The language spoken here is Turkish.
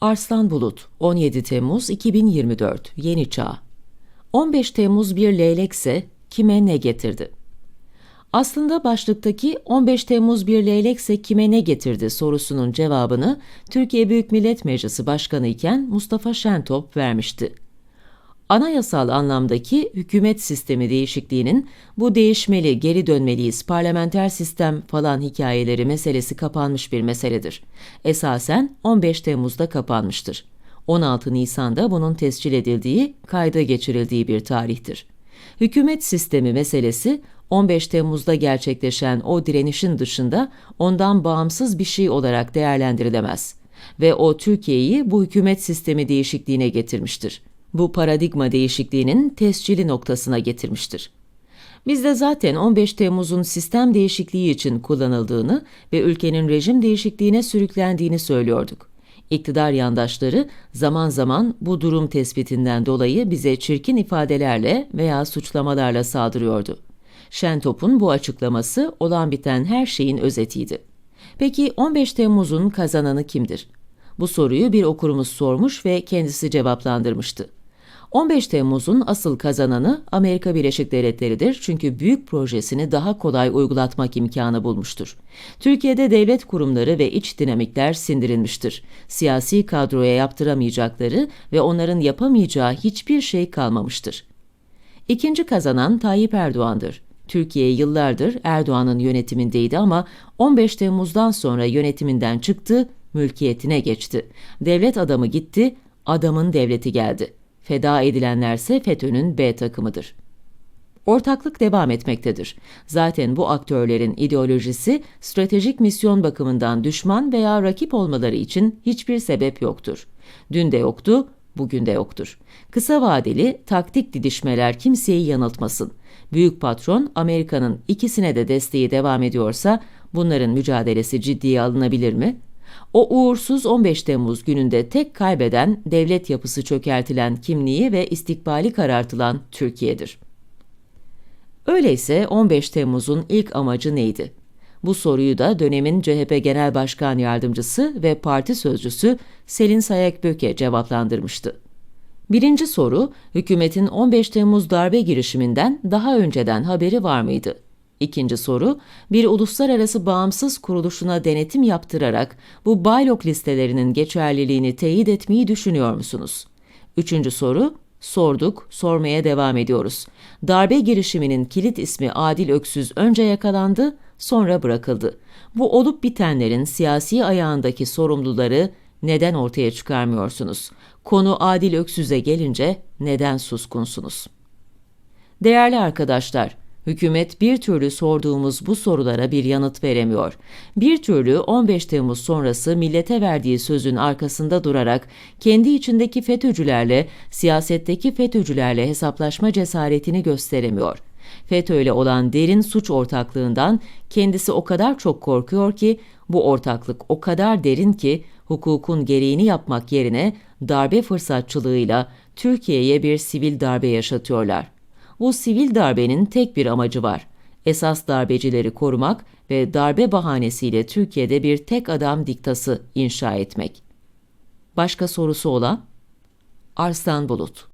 Arslan Bulut, 17 Temmuz 2024, Yeni Çağ. 15 Temmuz bir leylekse kime ne getirdi? Aslında başlıktaki 15 Temmuz bir leylekse kime ne getirdi sorusunun cevabını Türkiye Büyük Millet Meclisi Başkanı iken Mustafa Şentop vermişti. Anayasal anlamdaki hükümet sistemi değişikliğinin bu değişmeli, geri dönmeliyiz, parlamenter sistem falan hikayeleri meselesi kapanmış bir meseledir. Esasen 15 Temmuz'da kapanmıştır. 16 Nisan'da bunun tescil edildiği, kayda geçirildiği bir tarihtir. Hükümet sistemi meselesi 15 Temmuz'da gerçekleşen o direnişin dışında ondan bağımsız bir şey olarak değerlendirilemez ve o Türkiye'yi bu hükümet sistemi değişikliğine getirmiştir bu paradigma değişikliğinin tescili noktasına getirmiştir. Biz de zaten 15 Temmuz'un sistem değişikliği için kullanıldığını ve ülkenin rejim değişikliğine sürüklendiğini söylüyorduk. İktidar yandaşları zaman zaman bu durum tespitinden dolayı bize çirkin ifadelerle veya suçlamalarla saldırıyordu. Şentop'un bu açıklaması olan biten her şeyin özetiydi. Peki 15 Temmuz'un kazananı kimdir? Bu soruyu bir okurumuz sormuş ve kendisi cevaplandırmıştı. 15 Temmuz'un asıl kazananı Amerika Birleşik Devletleri'dir çünkü büyük projesini daha kolay uygulatmak imkanı bulmuştur. Türkiye'de devlet kurumları ve iç dinamikler sindirilmiştir. Siyasi kadroya yaptıramayacakları ve onların yapamayacağı hiçbir şey kalmamıştır. İkinci kazanan Tayyip Erdoğan'dır. Türkiye yıllardır Erdoğan'ın yönetimindeydi ama 15 Temmuz'dan sonra yönetiminden çıktı, mülkiyetine geçti. Devlet adamı gitti, adamın devleti geldi. Feda edilenlerse FETÖ'nün B takımıdır. Ortaklık devam etmektedir. Zaten bu aktörlerin ideolojisi stratejik misyon bakımından düşman veya rakip olmaları için hiçbir sebep yoktur. Dün de yoktu, bugün de yoktur. Kısa vadeli taktik didişmeler kimseyi yanıltmasın. Büyük patron Amerika'nın ikisine de desteği devam ediyorsa bunların mücadelesi ciddiye alınabilir mi? O uğursuz 15 Temmuz gününde tek kaybeden, devlet yapısı çökertilen kimliği ve istikbali karartılan Türkiye'dir. Öyleyse 15 Temmuz'un ilk amacı neydi? Bu soruyu da dönemin CHP Genel Başkan Yardımcısı ve parti sözcüsü Selin Sayak Böke cevaplandırmıştı. Birinci soru, hükümetin 15 Temmuz darbe girişiminden daha önceden haberi var mıydı? İkinci soru, bir uluslararası bağımsız kuruluşuna denetim yaptırarak bu baylok listelerinin geçerliliğini teyit etmeyi düşünüyor musunuz? Üçüncü soru, sorduk, sormaya devam ediyoruz. Darbe girişiminin kilit ismi Adil Öksüz önce yakalandı, sonra bırakıldı. Bu olup bitenlerin siyasi ayağındaki sorumluları neden ortaya çıkarmıyorsunuz? Konu Adil Öksüz'e gelince neden suskunsunuz? Değerli arkadaşlar, Hükümet bir türlü sorduğumuz bu sorulara bir yanıt veremiyor. Bir türlü 15 Temmuz sonrası millete verdiği sözün arkasında durarak kendi içindeki FETÖ'cülerle, siyasetteki FETÖ'cülerle hesaplaşma cesaretini gösteremiyor. FETÖ ile olan derin suç ortaklığından kendisi o kadar çok korkuyor ki bu ortaklık o kadar derin ki hukukun gereğini yapmak yerine darbe fırsatçılığıyla Türkiye'ye bir sivil darbe yaşatıyorlar. Bu sivil darbenin tek bir amacı var. Esas darbecileri korumak ve darbe bahanesiyle Türkiye'de bir tek adam diktası inşa etmek. Başka sorusu olan Arslan Bulut